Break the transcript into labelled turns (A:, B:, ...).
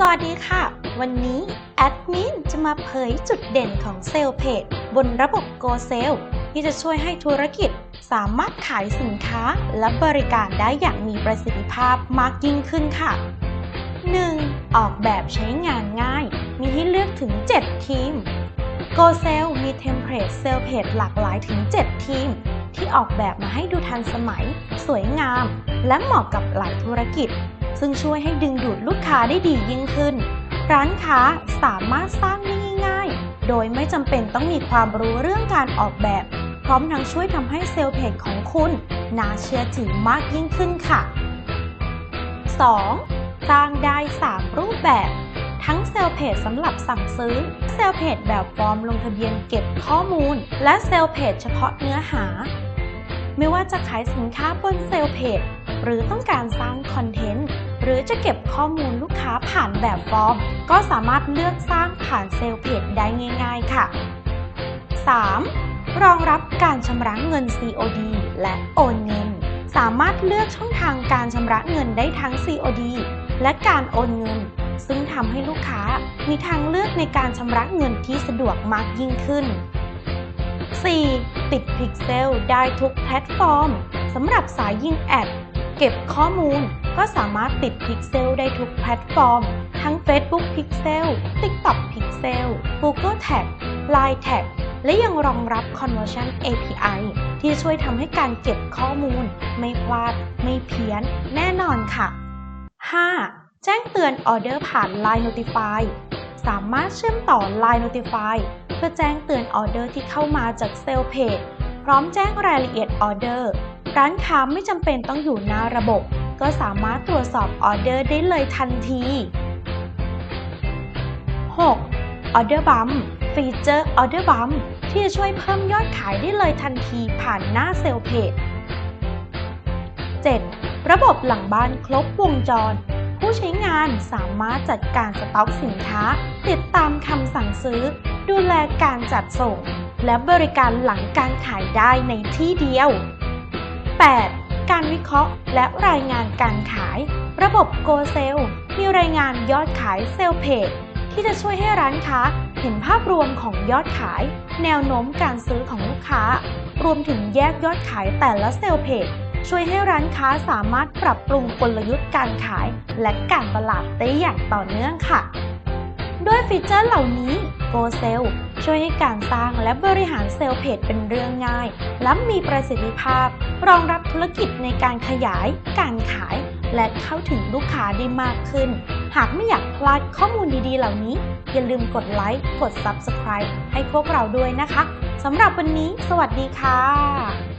A: สวัสดีค่ะ วันนี้แอดมินจะมาเผยจุดเด่นของเซลล์เพจบนระบบ Go s a l e ที่จะช่วยให้ธุรกิจสามารถขายสินค้าและบริการได้อย่างมีประสิทธิภาพมากยิ่งขึ้นค่ะ 1. ออกแบบใช้งานง่าย มีให้เลือกถึง 7 ทีม Go s a l e มีเทมเพลตเซลล์เพจหลากหลายถึง 7 ทีม ที่ออกแบบมาให้ดูทันสมัย สวยงาม และเหมาะกับหลายธุรกิจ ซึ่งช่วยให้ดึงดูดลูกค้าได้ดียิ่งขึ้น ร้านค้าสามารถสร้างได้ง่ายๆ โดยไม่จำเป็นต้องมีความรู้เรื่องการออกแบบ พร้อมทั้งช่วยทำให้เซลล์เพจของคุณน่าเชื่อถือมากยิ่งขึ้นค่ะ 2. สร้างได้ 3 รูปแบบ ทั้งเซลล์เพจสำหรับสั่งซื้อ เซลล์เพจแบบฟอร์มลงทะเบียนเก็บข้อมูล และเซลล์เพจเฉพาะเนื้อหา ไม่ว่าจะขายสินค้าบนเซลล์เพจหรือต้องการสร้างคอนเทนต์หรือจะเก็บข้อมูลลูกค้าผ่านแบบฟอร์ม ก็สามารถเลือกสร้างผ่านเซลล์เพจได้ง่ายๆค่ะ 3. รองรับการชำระเงิน COD และโอนเงิน สามารถเลือกช่องทางการชำระเงินได้ทั้ง COD และการโอนเงิน ซึ่งทำให้ลูกค้ามีทางเลือกในการชำระเงินที่สะดวกมากยิ่งขึ้น 4. ติดพิกเซลได้ทุกแพลตฟอร์มสำหรับสายยิงแอด เก็บข้อมูลก็สามารถติดพิกเซลได้ทุกแพลตฟอร์ม ทั้ง Facebook Pixel TikTok Pixel Google Tag Line Tag และยังรองรับ Conversion API ที่ช่วยทำให้การเก็บข้อมูล ไม่พลาด ไม่เพี้ยน แน่นอนค่ะ 5. แจ้งเตือนออเดอร์ผ่าน Line Notify สามารถเชื่อมต่อ Line Notify เพื่อแจ้งเตือนออเดอร์ที่เข้ามาจากเซลล์เพจ พร้อมแจ้งรายละเอียดออเดอร์ ร้านค้าไม่จำเป็นต้องอยู่หน้าระบบ ก็สามารถตรวจสอบออเดอร์ได้เลยทันที 6. Order Bump ฟีเจอร์ Order Bump ที่จะช่วยเพิ่มยอดขายได้เลยทันทีผ่านหน้าเซลล์เพจ 7. ระบบหลังบ้านครบวงจร ผู้ใช้งานสามารถจัดการสต็อกสินค้า ติดตามคำสั่งซื้อ ดูแลการจัดส่ง และบริการหลังการขายได้ในที่เดียว 8. การวิเคราะห์และรายงานการขาย ระบบ Go s a l e มีรายงานยอดขายเซลเพจที่จะช่วยให้ร้านค้าเห็นภาพรวมของยอดขาย แนวโน้มการซื้อของลูกค้า รวมถึงแยกยอดขายแต่ละเซลเพจช่วยให้ร้านค้าสามารถปรับปรุงกลยุทธ์การขาย และการตลาดได้อย่างต่อเนื่องค่ะ ด้วยฟีเจอร์เหล่านี้ Go s a l e ช่วยให้การสร้างและบริหารเซลล์เพจเป็นเรื่องง่าย และมีประสิทธิภาพ รองรับธุรกิจในการขยาย การขาย และเข้าถึงลูกค้าได้มากขึ้น หากไม่อยากพลาดข้อมูลดีๆ เหล่านี้ อย่าลืมกดไลค์ กด Subscribe ให้พวกเราด้วยนะคะสำหรับวันนี้ สวัสดีค่ะ